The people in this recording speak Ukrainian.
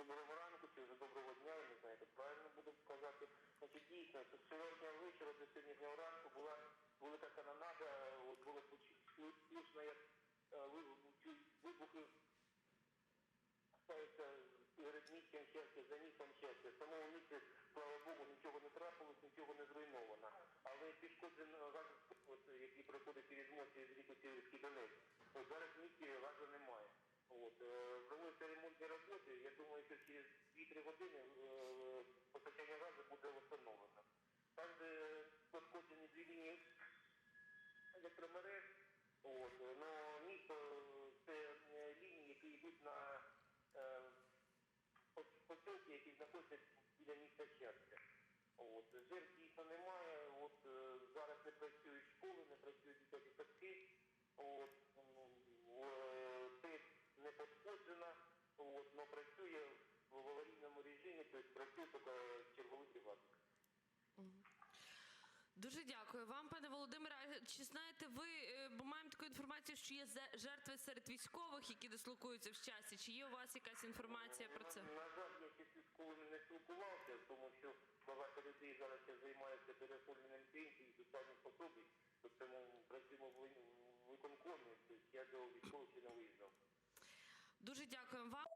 доброго ранку, чи вже доброго дня, я не знаю, як правильно буду сказати. Значить, дійсно, сьогодні вечора, до сьогоднішнього ранку була велика канонада, от було слушно, як е, вибухи стаються перед місцем щастя, за місцем щастя. В самому слава Богу, нічого не трапилось, нічого не зруйновано. Але пішкоджено газ, який проходить через мост, електромереж, от, но місто це е, лінії, які йдуть на е, пос- посілки, які знаходяться біля міста щастя. От, жертв дійсно немає, от, е, зараз не працюють школи, не працюють дитячі садки, от, м, е, не пошкоджена, от, но працює в аварійному режимі, тобто працює тільки черговий приватник. Дуже дякую вам, пане Володимире. Чи знаєте ви, е, бо маємо таку інформацію, що є жертви серед військових, які дислокуються в щасті? Чи є у вас якась інформація про це? На, жаль, я з військовими не спілкувався, тому що багато людей зараз займаються переоформленням пенсій соціальних пособій, тому працюємо в ви- виконкомі, тобто я до військових не виїжджав. Дуже дякуємо вам.